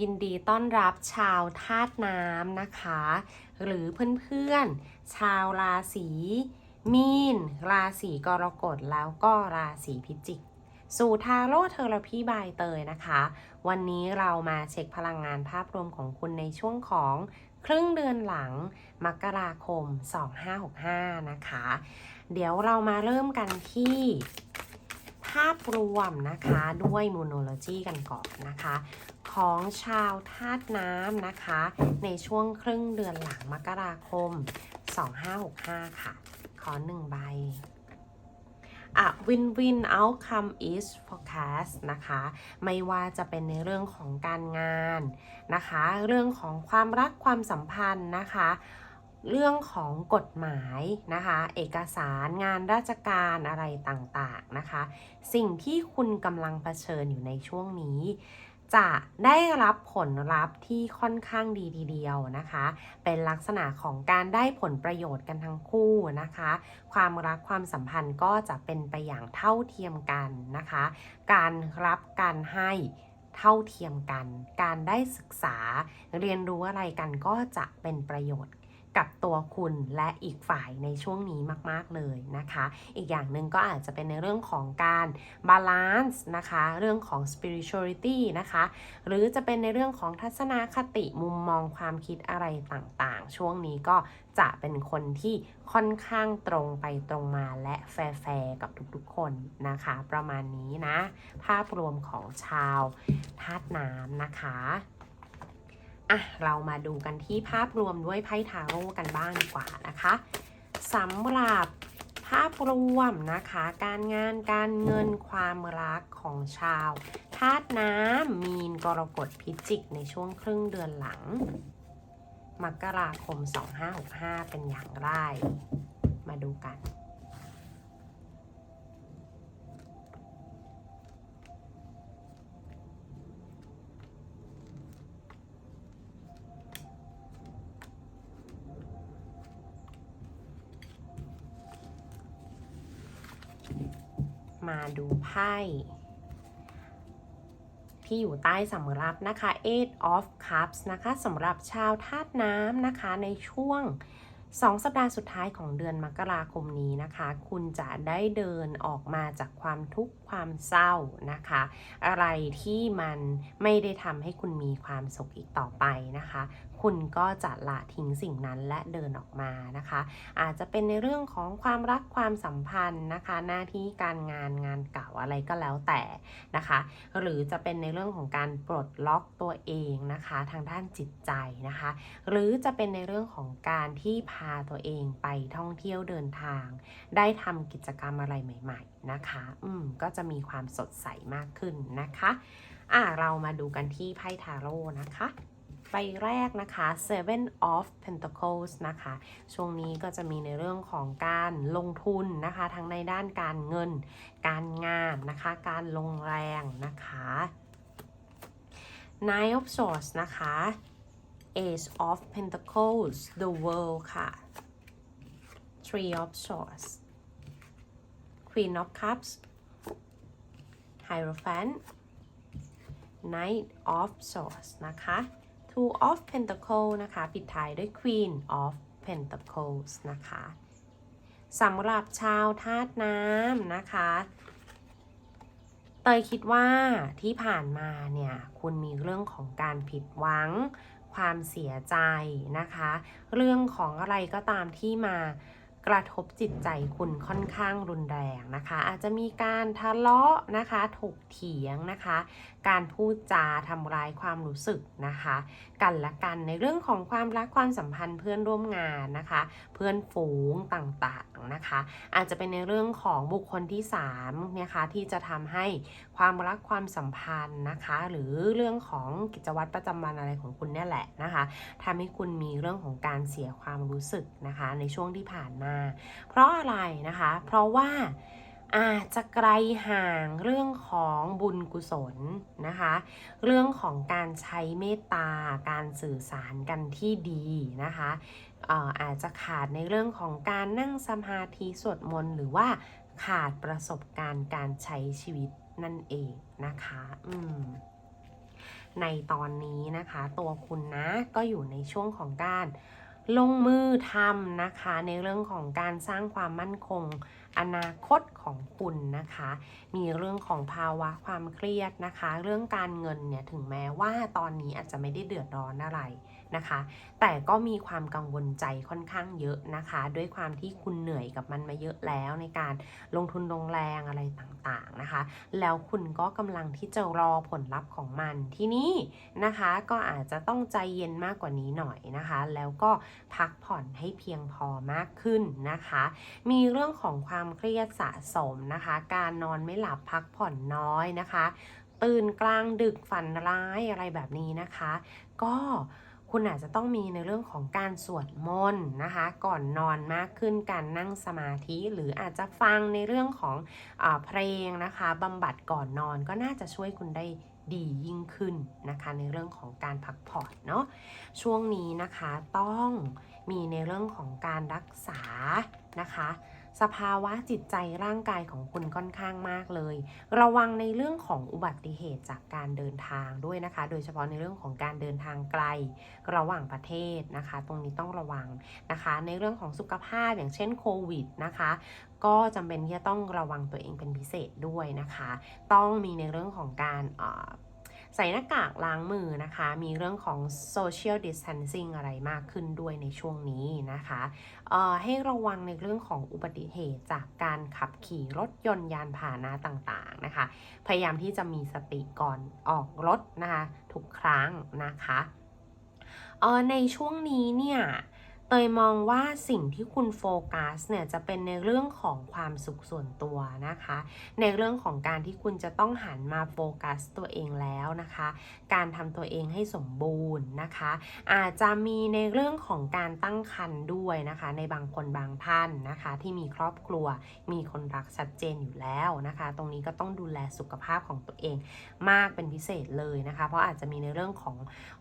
ยินดีต้อนรับชาวธาตุน้ำนะคะ หรือเพื่อนๆ ชาวราศีมีน ราศีกรกฎแล้วก็ราศีพิจิก สู่ทาโร่เทอราพีบายเตยนะคะ วันนี้เรามาเช็คพลังงานภาพรวมของคุณในช่วงของครึ่งเดือนหลังมกราคม 2565 นะคะ เดี๋ยวเรามาเริ่มกันที่าพรวมนะคะด้วยมูโนโลจีกันก่อนนะคะ ของชาวธาตุน้ำนะคะ ในช่วงครึ่งเดือนหลังมกราคม 2565 ค่ะ ขอหนึ่งใบอะ win win outcome is forecast นะคะ ไม่ว่าจะเป็นในเรื่องของการงานนะคะ เรื่องของความรักความสัมพันธ์นะคะ เรื่องของกฎหมายนะคะ เอกสารงานราชการอะไรต่างๆนะคะ สิ่งที่คุณกำลังเผชิญอยู่ในช่วงนี้ จะได้รับผลลัพธ์ที่ค่อนข้างดีทีเดียวนะคะ เป็นลักษณะของการได้ผลประโยชน์กันทั้งคู่นะคะ ความรักความสัมพันธ์ก็จะเป็นไปอย่างเท่าเทียมกันนะคะ การรับการให้เท่าเทียมกัน การได้ศึกษาเรียนรู้อะไรกันก็จะเป็นประโยชน์ กับตัวคุณและอีกฝ่ายในช่วงนี้มาก ๆ เลยนะคะ อีกอย่างหนึ่งก็อาจจะเป็นในเรื่องของการบาลานซ์นะคะ เรื่องของ spirituality นะคะ หรือจะเป็นในเรื่องของทัศนคติมุมมองความคิดอะไรต่างๆ ช่วงนี้ก็จะเป็นคนที่ค่อนข้างตรงไปตรงมาและแฟร์กับทุกๆคนนะคะ ประมาณนี้นะ ภาพรวมของชาวธาตุน้ำนะคะ อะเรามาดูกันที่ภาพรวมด้วยไพ่ทาโร่กันบ้างดีกว่านะคะสำหรับภาพรวมนะคะ การงานการเงินความรักของชาวธาตุน้ำมีนกรกฎพิจิกในช่วงครึ่งเดือนหลัง มกราคม 2565 เป็นอย่างไร มาดูกัน มาดูไพ่ที่อยู่ใต้สำรับนะคะ Eight of Cups นะคะสำหรับชาวธาตุน้ำนะคะในช่วง 2 สัปดาห์สุดท้ายของเดือนมกราคมนี้นะคะ คุณจะได้เดินออกมาจากความทุกข์ความเศร้านะคะ อะไรที่มันไม่ได้ทำให้คุณมีความสุขอีกต่อไปนะคะคุณก็จะละทิ้งสิ่งนั้นและเดินออกมานะคะ อาจจะเป็นในเรื่องของความรักความสัมพันธ์นะคะ หน้าที่การงานงานเก่าอะไรก็แล้วแต่นะคะ หรือจะเป็นในเรื่องของการปลดล็อกตัวเองนะคะ ทางด้านจิตใจนะคะ หรือจะเป็นในเรื่องของการที่พาตัวเองไปท่องเที่ยวเดินทาง ได้ทำกิจกรรมอะไรใหม่ ๆนะคะ อืมก็จะมีความสดใสมากขึ้นนะคะอะเรามาดูกันที่ไพ่ทาโร่นะคะ ใบแรกนะคะ Seven of Pentacles นะคะ ช่วงนี้ก็จะมีในเรื่องของการลงทุนนะคะ ทั้งในด้านการเงิน การงานนะคะ การลงแรงนะคะ Nine of Swords นะคะ Ace of Pentacles The World ค่ะ Three of Swords Queen of Cups Hierophant Knight of Swords นะคะ Two of Pentacles นะคะ ปิดท้ายด้วย Queen of Pentacles นะคะสำหรับชาวธาตุน้ำนะคะ เตยคิดว่าที่ผ่านมาเนี่ย คุณมีเรื่องของการผิดหวัง ความเสียใจนะคะ เรื่องของอะไรก็ตามที่มา กระทบจิตใจคุณค่อนข้างรุนแรงนะคะ อาจจะมีการทะเลาะนะคะถกเถียงนะคะ การพูดจาทำร้ายความรู้สึกนะคะ กันและกันในเรื่องของความรักความสัมพันธ์เพื่อนร่วมงานนะคะ เพื่อนฝูงต่างๆนะคะ อาจจะเป็นในเรื่องของบุคคลที่3นะคะที่จะทำให้ความรักความสัมพันธ์นะคะ หรือเรื่องของกิจวัตรประจำวันอะไรของคุณเนี่ยแหละนะคะทำให้คุณมีเรื่องของการเสียความรู้สึกนะคะ ในช่วงที่ผ่านมาเพราะอะไรนะคะ เพราะว่าอาจจะไกลห่างเรื่องของบุญกุศลนะคะ เรื่องของการใช้เมตตา การสื่อสารกันที่ดีนะคะเอ่ออาจจะขาดในเรื่องของการนั่งสมาธิสวดมนต์หรือว่าขาดประสบการณ์การใช้ชีวิตนั่นเองนะคะอืมในตอนนี้นะคะ ตัวคุณนะก็อยู่ในช่วงของการ ลงมือทำนะคะ ในเรื่องของการสร้างความมั่นคง อนาคตของคุณนะคะ มีเรื่องของภาวะความเครียดนะคะ เรื่องการเงินเนี่ยถึงแม้ว่าตอนนี้อาจจะไม่ได้เดือดร้อนอะไร นะคะ แต่ก็มีความกังวลใจค่อนข้างเยอะนะคะ ด้วยความที่คุณเหนื่อยกับมันมาเยอะแล้วในการลงทุนลงแรงอะไรต่างๆนะคะ แล้วคุณก็กำลังที่จะรอผลลัพธ์ของมันที่นี่นะคะก็อาจจะต้องใจเย็นมากกว่านี้หน่อยนะคะ แล้วก็พักผ่อนให้เพียงพอมากขึ้นนะคะ มีเรื่องของความเครียดสะสมนะคะ การนอนไม่หลับพักผ่อนน้อยนะคะ ตื่นกลางดึกฝันร้ายอะไรแบบนี้นะคะ ก็ คุณอาจจะต้องมีในเรื่องของการสวดมนต์นะคะ ก่อนนอนมากขึ้นการนั่งสมาธิหรืออาจจะฟังในเรื่องของอเพลงนะคะบำบัดก่อนนอนก็น่าจะช่วยคุณได้ดียิ่งขึ้นนะคะในเรื่องของการพักผ่อนเนาะช่วงนี้นะคะต้องมีในเรื่องของการรักษานะคะ สภาวะจิตใจร่างกายของคุณค่อนข้างมากเลย ระวังในเรื่องของอุบัติเหตุจากการเดินทางด้วยนะคะ โดยเฉพาะในเรื่องของการเดินทางไกลระหว่างประเทศนะคะ ตรงนี้ต้องระวังนะคะ ในเรื่องของสุขภาพอย่างเช่นโควิดนะคะก็จำเป็นที่จะต้องระวังตัวเองเป็นพิเศษด้วยนะคะ ต้องมีในเรื่องของการ ใส่หน้ากากล้างมือนะคะ มีเรื่องของ social distancing อะไรมากขึ้นด้วยในช่วงนี้นะคะเออให้ระวังในเรื่องของอุบัติเหตุจากการขับขี่รถยนต์ยานพาหนะต่างๆนะคะ พยายามที่จะมีสติก่อนออกรถนะคะทุกครั้งนะคะเออในช่วงนี้เนี่ย เตยมองว่าสิ่งที่คุณโฟกัสเนี่ยจะเป็นในเรื่องของความสุขส่วนตัวนะคะ ในเรื่องของการที่คุณจะต้องหันมาโฟกัสตัวเองแล้วนะคะ การทำตัวเองให้สมบูรณ์นะคะ อาจจะมีในเรื่องของการตั้งครรภ์ด้วยนะคะ ในบางคนบางท่านนะคะ ที่มีครอบครัว มีคนรักชัดเจนอยู่แล้วนะคะ ตรงนี้ก็ต้องดูแลสุขภาพของตัวเองมากเป็นพิเศษเลยนะคะ เพราะอาจจะมีในเรื่องของ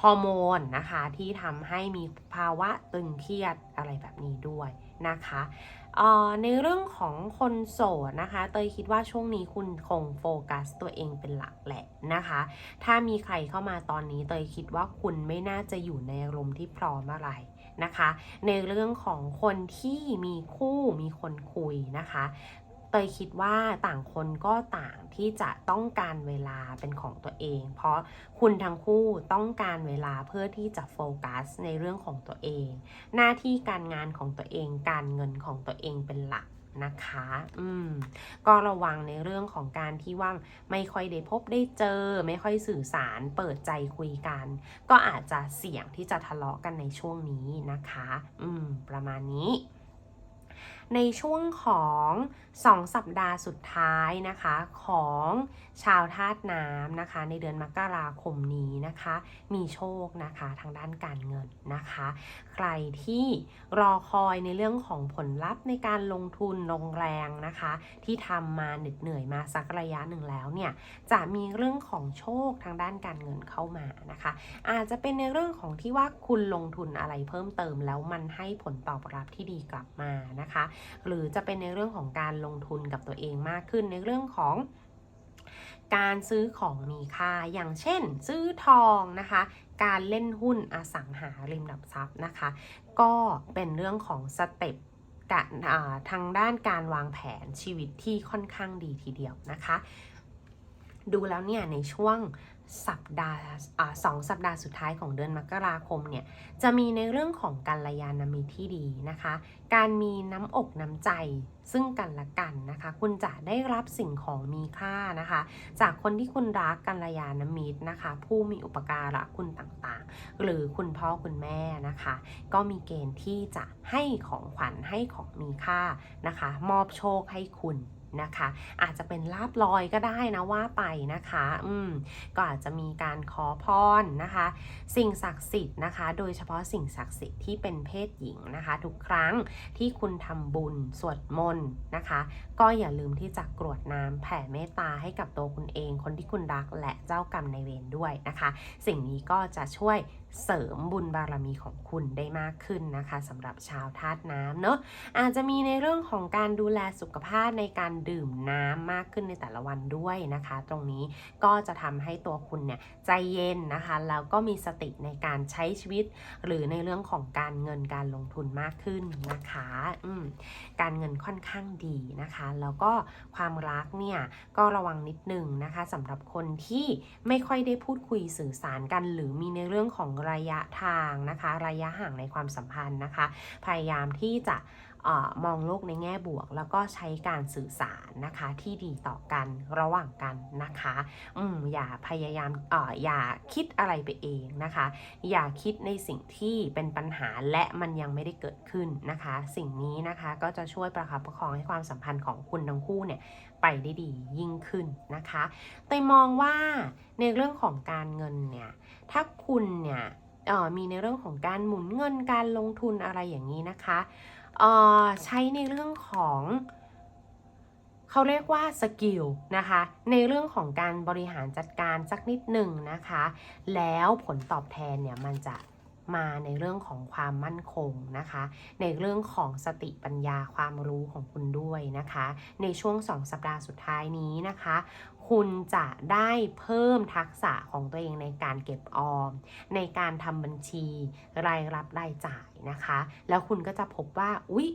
ฮอร์โมนนะคะที่ทำให้มีภาวะตึงเครียดอะไรแบบนี้ด้วยนะคะในเรื่องของคนโสดนะคะ เตยคิดว่าช่วงนี้คุณคงโฟกัสตัวเองเป็นหลักแหละนะคะ ถ้ามีใครเข้ามาตอนนี้เตยคิดว่าคุณไม่น่าจะอยู่ในอารมณ์ที่พร้อมอะไรนะคะ ในเรื่องของคนที่มีคู่มีคนคุยนะคะ เตยคิดว่าต่างคนก็ต่างที่จะต้องการเวลาเป็นของตัวเอง เพราะคุณทั้งคู่ต้องการเวลาเพื่อที่จะโฟกัสในเรื่องของตัวเอง หน้าที่การงานของตัวเอง การเงินของตัวเองเป็นหลักนะคะ อืม ก็ระวังในเรื่องของการที่ว่าไม่ค่อยได้พบได้เจอ ไม่ค่อยสื่อสารเปิดใจคุยกัน ก็อาจจะเสี่ยงที่จะทะเลาะกันในช่วงนี้นะคะ อืม ประมาณนี้ ในช่วงของ 2 สัปดาห์สุดท้ายนะคะของชาวธาตุน้ำนะคะ ในเดือนมกราคมนี้นะคะ มีโชคนะคะทางด้านการเงินนะคะ ใครที่รอคอยในเรื่องของผลลัพธ์ในการลงทุนลงแรงนะคะ ที่ทำมาเหน็ดเหนื่อยมาสักระยะหนึ่งแล้วเนี่ยจะมีเรื่องของโชคทางด้านการเงินเข้ามานะคะ อาจจะเป็นในเรื่องของที่ว่าคุณลงทุนอะไรเพิ่มเติมแล้วมันให้ผลตอบรับที่ดีกลับมานะคะหรือจะเป็นในเรื่องของการลงทุนกับตัวเองมากขึ้นในเรื่องของการซื้อของมีค่าอย่างเช่น ซื้อทองนะคะ การเล่นหุ้นอสังหาริมทรัพย์นะคะ ก็เป็นเรื่องของสเต็ปทางด้านการวางแผนชีวิตที่ค่อนข้างดีทีเดียวนะคะ ดูแล้วเนี่ยในช่วงสัปดาห์สองสัปดาห์สุดท้ายของเดือนมกราคมเนี่ยจะมีในเรื่องของการยานามิตรที่ดีนะคะ การมีน้ำอกน้ำใจซึ่งกันและกันนะคะ คุณจะได้รับสิ่งของมีค่านะคะ จากคนที่คุณรักกัลยาณมิตรนะคะ ผู้มีอุปการะคุณต่างๆ หรือคุณพ่อคุณแม่นะคะ ก็มีเกณฑ์ที่จะให้ของขวัญให้ของมีค่านะคะ มอบโชคให้คุณ นะคะ อาจจะเป็นลาบลอยก็ได้นะว่าไปนะคะ อืมก็อาจจะมีการขอพรนะคะ สิ่งศักดิ์สิทธิ์นะคะ โดยเฉพาะสิ่งศักดิ์สิทธิ์ที่เป็นเพศหญิงนะคะ ทุกครั้งที่คุณทำบุญสวดมนต์นะคะ ก็อย่าลืมที่จะกรวดน้ำแผ่เมตตาให้กับตัวคุณเอง คนที่คุณรักและเจ้ากรรมในเวรด้วยนะคะ สิ่งนี้ก็จะช่วยเสริมบุญบารมีของคุณได้มากขึ้นนะคะสำหรับชาวธาตุน้ำเนอะอาจจะมีในเรื่องของการดูแลสุขภาพในการดื่มน้ำมากขึ้นในแต่ละวันด้วยนะคะ ตรงนี้ก็จะทำให้ตัวคุณเนี่ยใจเย็นนะคะแล้วก็มีสติในการใช้ชีวิต หรือในเรื่องของการเงินการลงทุนมากขึ้นนะคะอืมการเงินค่อนข้างดีนะคะ แล้วก็ความรักเนี่ยก็ระวังนิดนึงนะคะสำหรับคนที่ไม่ค่อยได้พูดคุยสื่อสารกัน หรือมีในเรื่องของระยะทางนะคะ ระยะห่างในความสัมพันธ์นะคะ พยายามที่จะ อมองโลกในแง่บวก แล้วก็ใช้การสื่อสารนะคะที่ดีต่อกันระหว่างกันนะคะอืมอย่าพยายามอออย่าคิดอะไรไปเองนะคะ อย่าคิดในสิ่งที่เป็นปัญหาและมันยังไม่ได้เกิดขึ้นนะคะ สิ่งนี้นะคะก็จะช่วยประคับประคองให้ความสัมพันธ์ของคุณทั้งคู่เนี่ยไปได้ดียิ่งขึ้นนะคะเตยมองว่าในเรื่องของการเงินเนี่ยถ้าคุณเนี่ยมีในเรื่องของการหมุนเงินการลงทุนอะไรอย่างนี้นะคะ ใช้ในเรื่องของเขาเรียกว่าสกิลนะคะ ในเรื่องของการบริหารจัดการสักนิดหนึ่งนะคะ แล้วผลตอบแทนเนี่ยมันจะมาในเรื่องของความมั่นคงนะคะ ในเรื่องของสติปัญญาความรู้ของคุณด้วยนะคะ ในช่วง 2 สัปดาห์สุดท้ายนี้นะคะ คุณจะได้เพิ่มทักษะของตัวเองในการเก็บออม ในการทำบัญชีรายรับรายจ่ายนะคะ แล้วคุณก็จะพบว่าอุ๊ย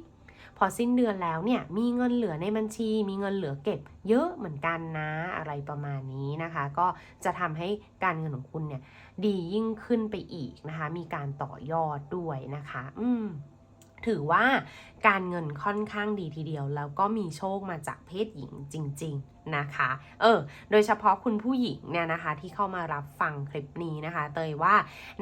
พอสิ้นเดือนแล้วเนี่ยมีเงินเหลือในบัญชี มีเงินเหลือเก็บเยอะเหมือนกันนะอะไรประมาณนี้นะคะ ก็จะทำให้การเงินของคุณเนี่ยดียิ่งขึ้นไปอีกนะคะ มีการต่อยอดด้วยนะคะ อืมถือว่า การเงินค่อนข้างดีทีเดียว แล้วก็มีโชคมาจากเพศหญิงจริง ๆนะคะ เออ โดยเฉพาะคุณผู้หญิงเนี่ยนะคะ ที่เข้ามารับฟังคลิปนี้นะคะ เตยว่า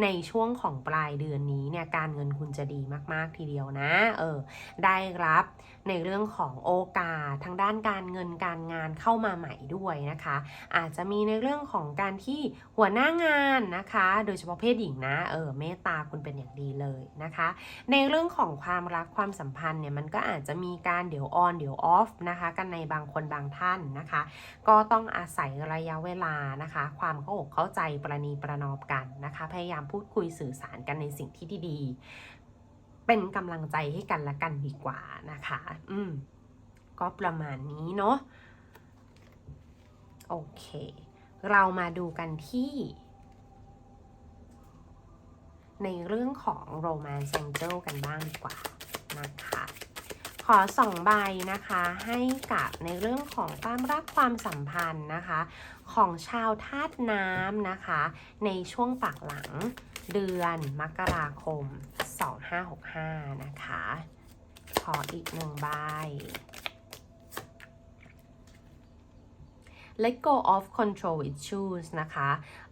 ในช่วงของปลายเดือนนี้เนี่ยการเงินคุณจะดีมากๆทีเดียวนะ เออ ได้รับในเรื่องของโอกาสทางด้านการเงินการงานเข้ามาใหม่ด้วยนะคะ อาจจะมีในเรื่องของการที่หัวหน้างานนะคะ โดยเฉพาะเพศหญิงนะ เออ เมตตาคุณเป็นอย่างดีเลยนะคะ ในเรื่องของความรักความสัมพันธ์เนี่ยมันก็อาจจะมีการเดี๋ยวออนเดี๋ยวออฟนะคะกันในบางคนบางท่านนะคะ ก็ต้องอาศัยระยะเวลานะคะ ความเข้าอกเข้าใจประนีประนอมกันนะคะ พยายามพูดคุยสื่อสารกันในสิ่งที่ดีๆ เป็นกำลังใจให้กันละกันดีกว่านะคะ อืมก็ประมาณนี้เนาะโอเค เรามาดูกันที่ในเรื่องของ Romance Angel กันบ้างดีกว่า นะคะขอสองใบนะคะให้กับในเรื่องของความรักความสัมพันธ์นะคะ ของชาวธาตุน้ำนะคะ ในช่วงปากหลังเดือนมกราคม 2565 นะคะ ขออีกหนึ่งใบ let go of control issues นะคะ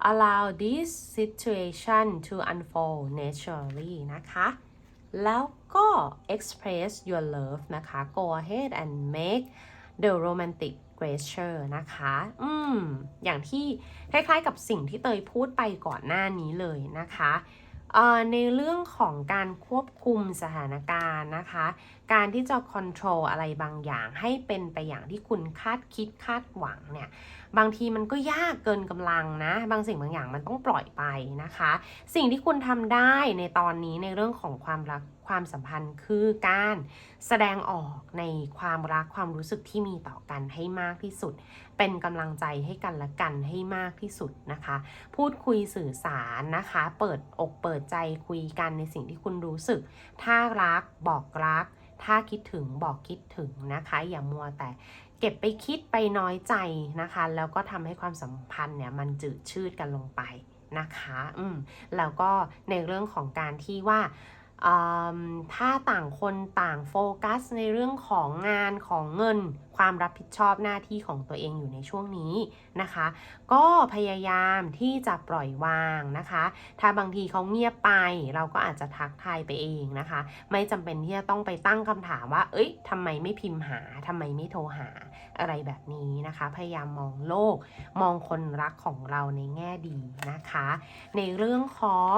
allow this situation to unfold naturally นะคะ แล้ว ก็ express your love นะคะ go ahead and make the romantic gesture นะคะ อืม อย่างที่คล้ายๆกับสิ่งที่เตยพูดไปก่อนหน้านี้เลยนะคะ ในเรื่องของการควบคุมสถานการณ์นะคะ การที่จะ control อะไรบางอย่างให้เป็นไปอย่างที่คุณคาดคิดคาดหวังเนี่ย บางทีมันก็ยากเกินกำลังนะ บางสิ่งบางอย่างมันต้องปล่อยไปนะคะ สิ่งที่คุณทำได้ในตอนนี้ในเรื่องของความรักความสัมพันธ์คือการแสดงออกในความรักความรู้สึกที่มีต่อกันให้มากที่สุด เป็นกำลังใจให้กันและกันให้มากที่สุดนะคะ พูดคุยสื่อสารนะคะ เปิดอกเปิดใจคุยกันในสิ่งที่คุณรู้สึก ถ้ารักบอกรัก ถ้าคิดถึงบอกคิดถึงนะคะ อย่ามัวแต่เก็บไปคิดไปน้อยใจนะคะ แล้วก็ทำให้ความสัมพันธ์เนี่ยมันจืดชืดกันลงไปนะคะ อืม แล้วก็ในเรื่องของการที่ว่า ถ้าต่างคนต่างโฟกัสในเรื่องของงานของเงิน ความรับผิดชอบหน้าที่ของตัวเองอยู่ในช่วงนี้นะคะ ก็พยายามที่จะปล่อยวางนะคะ ถ้าบางทีเขาเงียบไปเราก็อาจจะทักทายไปเองนะคะ ไม่จำเป็นที่จะต้องไปตั้งคำถามว่า เอ้ยทำไมไม่พิมพ์หาทำไมไม่โทรหาอะไรแบบนี้นะคะ พยายามมองโลกมองคนรักของเราในแง่ดีนะคะ ในเรื่องของ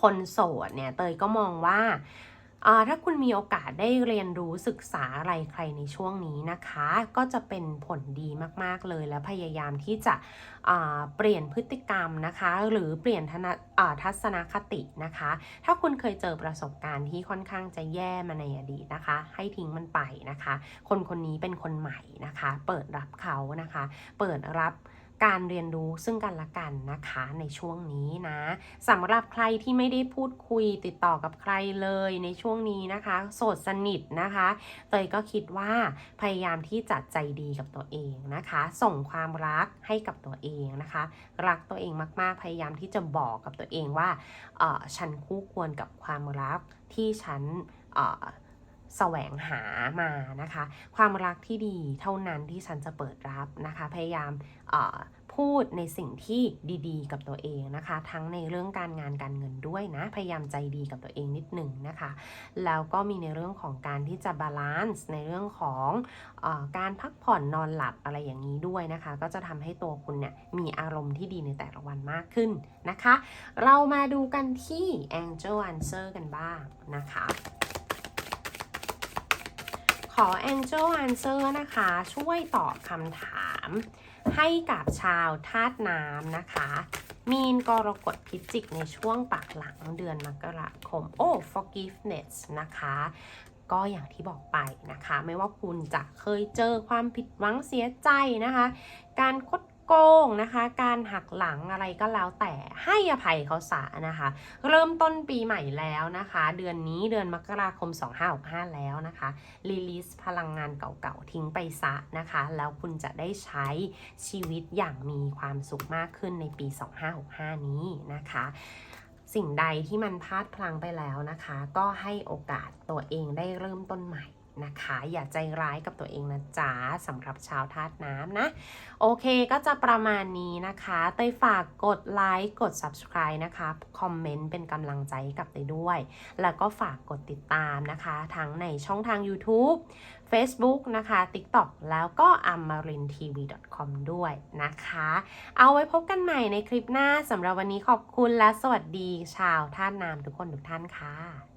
คนโสดเนี่ยเตยก็มองว่าถ้าคุณมีโอกาสได้เรียนรู้ศึกษาอะไรใครในช่วงนี้นะคะ ก็จะเป็นผลดีมากๆเลยและพยายามที่จะเปลี่ยนพฤติกรรมนะคะ หรือเปลี่ยนทัศนคตินะคะ ถ้าคุณเคยเจอประสบการณ์ที่ค่อนข้างจะแย่มาในอดีตนะคะ ให้ทิ้งมันไปนะคะ คนคนนี้เป็นคนใหม่นะคะ เปิดรับเขานะคะ เปิดรับ การเรียนรู้ซึ่งกันและกันนะคะในช่วงนี้นะสำหรับใครที่ไม่ได้พูดคุยติดต่อกับใครเลยในช่วงนี้นะคะ โสดสนิทนะคะเตยก็คิดว่าพยายามที่จะใจดีกับตัวเองนะคะ ส่งความรักให้กับตัวเองนะคะ รักตัวเองมากๆ พยายามที่จะบอกกับตัวเองว่าเออฉันคู่ควรกับความรักที่ฉันเออ แสวงหามานะคะ ความรักที่ดีเท่านั้นที่ฉันจะเปิดรับนะคะ พยายามพูดในสิ่งที่ดีๆ กับตัวเองนะคะ ทั้งในเรื่องการงานการเงินด้วยนะ พยายามใจดีกับตัวเองนิดหนึ่งนะคะ แล้วก็มีในเรื่องของการที่จะบาลานซ์ในเรื่องของอการพักผ่อนนอนหลับอะไรอย่างนี้ด้วยนะคะ ก็จะทำให้ตัวคุณเนี่ยมีอารมณ์ที่ดีในแต่ละวันมากขึ้นนะคะ เรามาดูกันที่ Angel Answer กันบ้างนะคะ ขอ Angel Answer นะคะ ช่วยตอบคำถาม ให้กับชาวธาตุน้ำนะคะ มีนกรกฎพิจิกในช่วงปักหลังเดือนมกราคม โอ้ forgiveness นะคะ ก็อย่างที่บอกไปนะคะ ไม่ว่าคุณจะเคยเจอความผิดหวังเสียใจนะคะ การคด โกงนะคะ การหักหลังอะไรก็แล้วแต่ให้อภัยเขาซะนะคะ เริ่มต้นปีใหม่แล้วนะคะ เดือนนี้เดือนมกราคม 2565 แล้วนะคะรีลิสพลังงานเก่าๆทิ้งไปซะนะคะ แล้วคุณจะได้ใช้ชีวิตอย่างมีความสุขมากขึ้นในปี 2565 นี้นะคะสิ่งใดที่มันพลาดพลั้งไปแล้วนะคะ ก็ให้โอกาสตัวเองได้เริ่มต้นใหม่ นะคะ อย่าใจร้ายกับตัวเองนะจ๊ะสำหรับชาวธาตุน้ำนะ โอเคก็จะประมาณนี้นะคะเตยฝากกดไลค์กด subscribe นะคะ คอมเมนต์เป็นกำลังใจให้กับเตยด้วย แล้วก็ฝากกดติดตามนะคะ ทั้งในช่องทาง YouTube Facebook นะคะ TikTok แล้วก็ amarintv.com ด้วยนะคะ เอาไว้พบกันใหม่ในคลิปหน้าสำหรับวันนี้ขอบคุณและสวัสดีชาวท่านน้ำทุกคนทุกท่านค่ะ